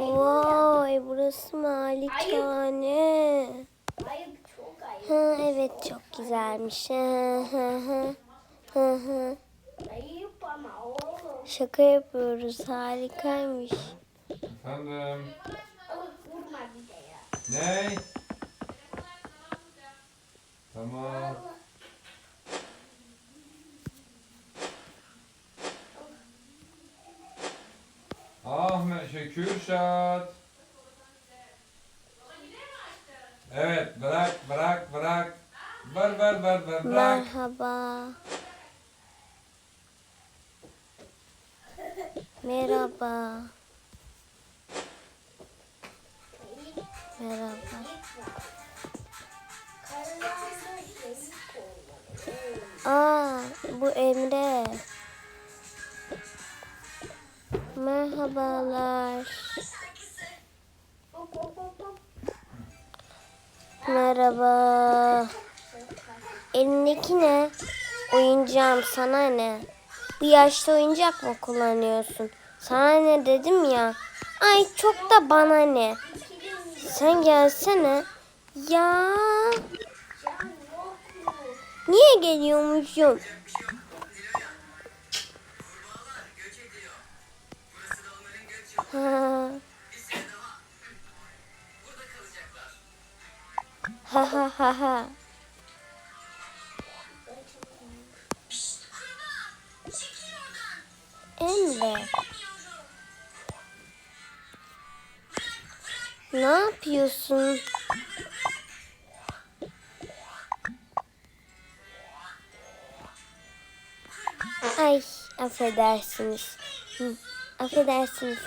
Vay burası malikane. Ayıp çok ayıp. Ha, evet çok güzelmiş. Hı hı hı. Hı hı. Ayıp ama oğlum. Şaka yapıyoruz harikaymış. Efendim. Ne? Tamam. Ahmet şey Kürşat. Evet bırak bırak bırak. Ver ver ver ver bırak. Merhaba. Merhaba. Merhaba. Aa, bu Emre. Merhabalar. Merhaba. Elindeki ne? Oyuncağım sana ne? Bu yaşta oyuncak mı kullanıyorsun? Sana ne dedim ya? Ay çok da bana ne? Sen gelsene. Ya niye geliyormuşum? Ha ha ha ha. Emre. Ne yapıyorsun? Ay affedersiniz. Hı, affedersiniz.